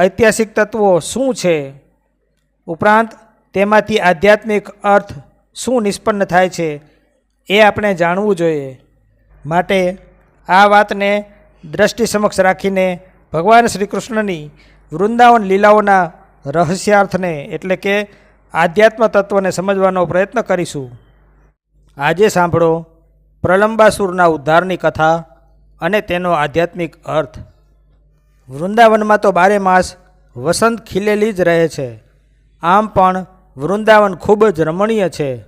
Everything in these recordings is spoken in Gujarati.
ઐતિહાસિક તત્વો શું છે? ઉપરાંત તેમાંથી આધ્યાત્મિક અર્થ શું નિષ્પન્ન થાય છે એ આપણે જાણવું જોઈએ. માટે આ વાતને દ્રષ્ટિ સમક્ષ રાખીને ભગવાન શ્રી કૃષ્ણની વૃંદાવન લીલાઓના રહસ્યાર્થને એટલે કે આધ્યાત્મ તત્વને સમજવાનો પ્રયત્ન કરીશું. આજે સાંભળો પ્રલંબાસુરના ઉદ્ધારની કથા અને તેનો આધ્યાત્મિક અર્થ. વૃંદાવનમાં તો બારે માસ વસંત ખીલેલી જ રહે છે. આમ પણ વૃંદાવન ખૂબ જ રમણીય છે.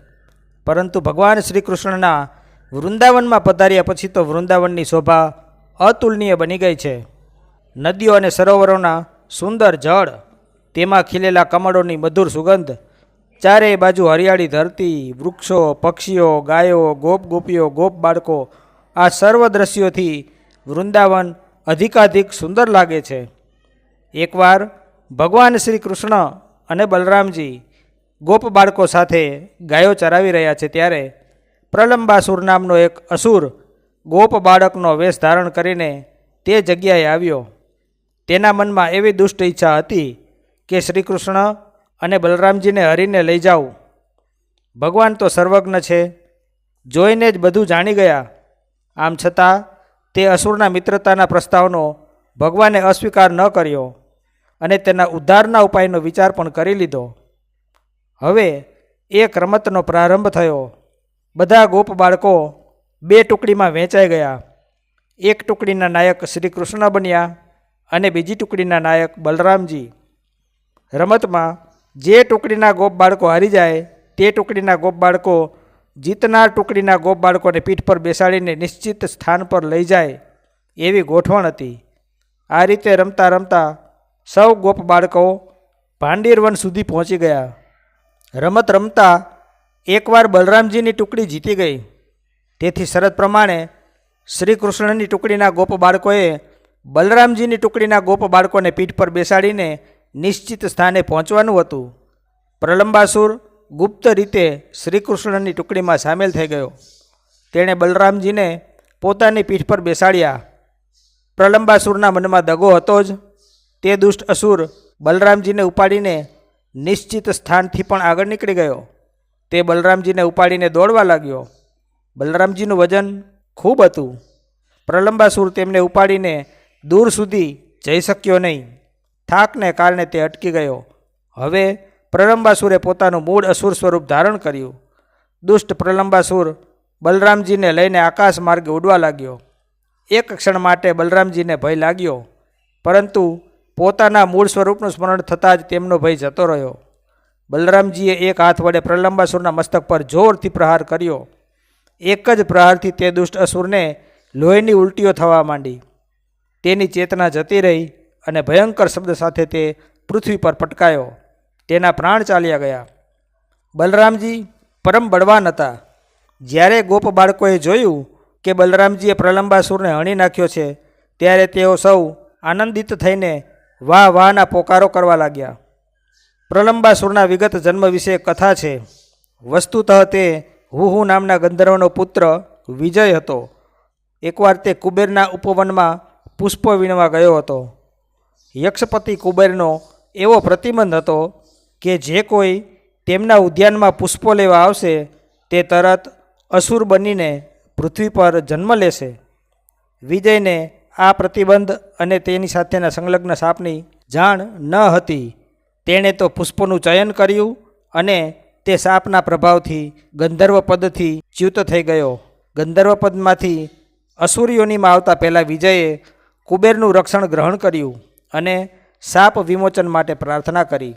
પરંતુ ભગવાન શ્રી કૃષ્ણના વૃંદાવનમાં પધાર્યા પછી તો વૃંદાવનની શોભા અતુલનીય બની ગઈ છે. નદીઓ અને સરોવરોના સુંદર જળ, તેમાં ખીલેલા કમળોની મધુર સુગંધ, ચારેય બાજુ હરિયાળી ધરતી, વૃક્ષો, પક્ષીઓ, ગાયો, ગોપ ગોપીઓ, ગોપ બાળકો, આ સર્વ દ્રશ્યોથી વૃંદાવન અધિકાધિક સુંદર લાગે છે. એકવાર ભગવાન શ્રી કૃષ્ણ અને બલરામજી ગોપ બાળકો સાથે ગાયો ચરાવી રહ્યા છે ત્યારે પ્રલંબાસુર નામનો એક અસુર ગોપ બાળકનો વેશ ધારણ કરીને તે જગ્યાએ આવ્યો. તેના મનમાં એવી દુષ્ટ ઈચ્છા હતી કે શ્રી કૃષ્ણ અને બલરામજીને હરીને લઈ જાઉં ભગવાન તો સર્વજ્ઞ છે, જોઈને જ બધું જાણી ગયા. આમ છતાં તે અસુરના મિત્રતાના પ્રસ્તાવનો ભગવાને અસ્વીકાર ન કર્યો અને તેના ઉદ્ધારના ઉપાયનો વિચાર પણ કરી લીધો. હવે એક રમતનો પ્રારંભ થયો. બધા ગોપ બાળકો બે ટુકડીમાં વહેંચાઈ ગયા. એક ટુકડીના નાયક શ્રી કૃષ્ણ બન્યા અને બીજી ટુકડીના નાયક બલરામજી. રમતમાં જે ટુકડીના ગોપ બાળકો હારી જાય, તે ટુકડીના ગોપ બાળકો જીતનાર ટુકડીના ગોપ બાળકોને પીઠ પર બેસાડીને નિશ્ચિત સ્થાન પર લઈ જાય એવી ગોઠવણ હતી. આ રીતે રમતા રમતા સૌ ગોપ બાળકો પાંડીરવન સુધી પહોંચી ગયા. રમત રમતા એકવાર બલરામજીની ટુકડી જીતી ગઈ. તેથી શરત પ્રમાણે શ્રી કૃષ્ણની ટુકડીના ગોપ બાળકોએ બલરામજીની ટુકડીના ગોપ બાળકોને પીઠ પર બેસાડીને નિશ્ચિત સ્થાને પહોંચવાનું હતું. પ્રલંબાસુર ગુપ્ત રીતે શ્રીકૃષ્ણની ટુકડીમાં સામેલ થઈ ગયો. તેણે બલરામજીને પોતાની પીઠ પર બેસાડ્યા. પ્રલંબાસુરના મનમાં દગો હતો જ. તે દુષ્ટ અસુર બલરામજીને ઉપાડીને નિશ્ચિત સ્થાનથી પણ આગળ નીકળી ગયો. તે બલરામજીને ઉપાડીને દોડવા લાગ્યો. બલરામજીનું વજન ખૂબ હતું. પ્રલંબાસુર તેમને ઉપાડીને દૂર સુધી જઈ શક્યો નહીં. થાકને કારણે તે અટકી ગયો. હવે પ્રલંબાસુરે પોતાનું મૂળ અસુર સ્વરૂપ ધારણ કર્યું. દુષ્ટ પ્રલંબાસુર બલરામજીને લઈને આકાશ માર્ગે ઉડવા લાગ્યો. એક ક્ષણ માટે બલરામજીને ભય લાગ્યો, પરંતુ પોતાના મૂળ સ્વરૂપનું સ્મરણ થતાં જ તેમનો ભય જતો રહ્યો. બલરામજીએ એક હાથ વડે પ્રલંબાસુરના મસ્તક પર જોરથી પ્રહાર કર્યો. એક જ પ્રહારથી તે દુષ્ટ અસુરને લોહીની ઉલટીઓ થવા માંડી. તેની ચેતના જતી રહી અને ભયંકર શબ્દ સાથે તે પૃથ્વી પર પટકાયો તેના પ્રાણ ચાલ્યા ગયા. બલરામજી પરમ બળવાન હતા. જ્યારે ગોપ બાળકોએ જોયું કે બલરામજીએ પ્રલંબાસુરને હણી નાખ્યો છે, ત્યારે તેઓ સૌ આનંદિત થઈને વાહ વાહના પોકારો કરવા લાગ્યા. પ્રલંબાસુરના વિગત જન્મ વિશે કથા છે. વસ્તુતઃ તે હુહુ નામના ગંધર્વનો પુત્ર વિજય હતો. એકવાર તે કુબેરના ઉપવનમાં પુષ્પો વીણવા ગયો હતો. યક્ષપતિ કુબેરનો એવો પ્રતિબંધ હતો કે જે કોઈ તેમના ઉદ્યાનમાં પુષ્પો લેવા આવશે, તે તરત અસુર બનીને પૃથ્વી પર જન્મ લેશે. વિજયને આ પ્રતિબંધ અને તેની સાથેના સંલગ્ન સાપની જાણ ન હતી. તેણે તો પુષ્પોનું ચયન કર્યું અને તે સાપના પ્રભાવથી ગંધર્વ પદથી ચ્યુત થઈ ગયો. ગંધર્વ પદમાંથી અસુરીઓનીમાં આવતા પહેલાં વિજયે કુબેરનું રક્ષણ ગ્રહણ કર્યું અને સાપ વિમોચન માટે પ્રાર્થના કરી.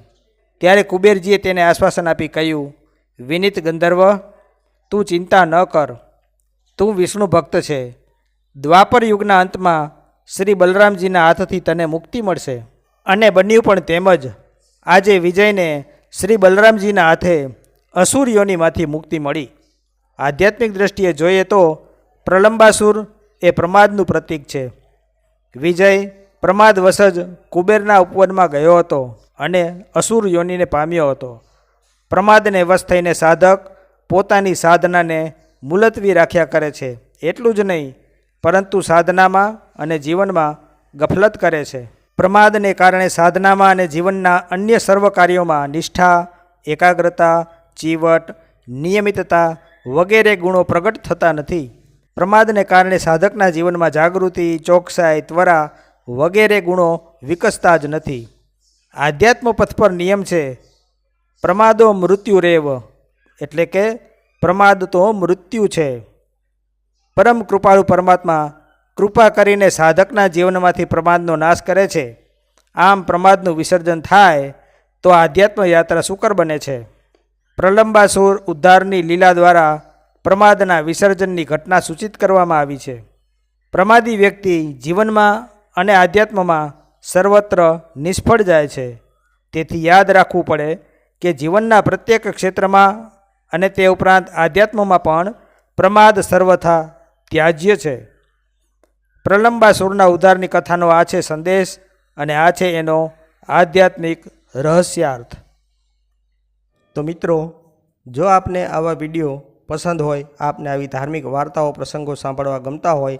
ત્યારે કુબેરજીએ તેને આશ્વાસન આપી કહ્યું, વિનિત ગંધર્વ, તું ચિંતા ન કર. તું વિષ્ણુ ભક્ત છે. દ્વાપર યુગના અંતમાં શ્રી બલરામજીના હાથથી તને મુક્તિ મળશે. અને બન્યું પણ તેમ જ આજે વિજયને શ્રી બલરામજીના હાથે અસુરીઓનીમાંથી મુક્તિ મળી. આધ્યાત્મિક દ્રષ્ટિએ જોઈએ તો પ્રલંબાસુર એ પ્રમાદનું પ્રતીક છે. વિજય પ્રમાદવશ જ કુબેરના ઉપવનમાં ગયો હતો અને અસુર યોનિને પામ્યો હતો. પ્રમાદને વશ થઈને સાધક પોતાની સાધનાને મુલતવી રાખ્યા કરે છે. એટલું જ નહીં, પરંતુ સાધનામાં અને જીવનમાં ગફલત કરે છે. પ્રમાદને કારણે સાધનામાં અને જીવનના અન્ય સર્વ કાર્યોમાં નિષ્ઠા, એકાગ્રતા, ચીવટ, નિયમિતતા વગેરે ગુણો પ્રગટ થતા નથી. પ્રમાદને કારણે સાધકના જીવનમાં જાગૃતિ, ચોકસાઈ, ત્વરા વગેરે ગુણો વિકસતા જ નથી. આધ્યાત્મ પથ પર નિયમ છે, પ્રમાદો મૃત્યુ રેવ, એટલે કે પ્રમાદ તો મૃત્યુ છે. પરમ કૃપાળુ પરમાત્મા કૃપા કરીને સાધકના જીવનમાંથી પ્રમાદનો નાશ કરે છે. આમ પ્રમાદનું વિસર્જન થાય તો આધ્યાત્મ યાત્રા સુકર બને છે. પ્રલંબાસુર ઉદ્ધારની લીલા દ્વારા પ્રમાદના વિસર્જનની ઘટના સૂચિત કરવામાં આવી છે. પ્રમાદી વ્યક્તિ જીવનમાં અને આધ્યાત્મમાં સર્વત્ર નિષ્ફળ જાય છે. તેથી યાદ રાખવું પડે કે જીવનના પ્રત્યેક ક્ષેત્રમાં અને તે ઉપરાંત આધ્યાત્મમાં પણ પ્રમાદ સર્વથા ત્યાજ્ય છે. પ્રલંબાસુરના ઉદ્ધારની કથાનો આ છે સંદેશ અને આ છે એનો આધ્યાત્મિક રહસ્યાર્થ. તો મિત્રો, જો આપને આવા વીડિયો પસંદ હોય, આપને આવી ધાર્મિક વાર્તાઓ, પ્રસંગો સાંભળવા ગમતા હોય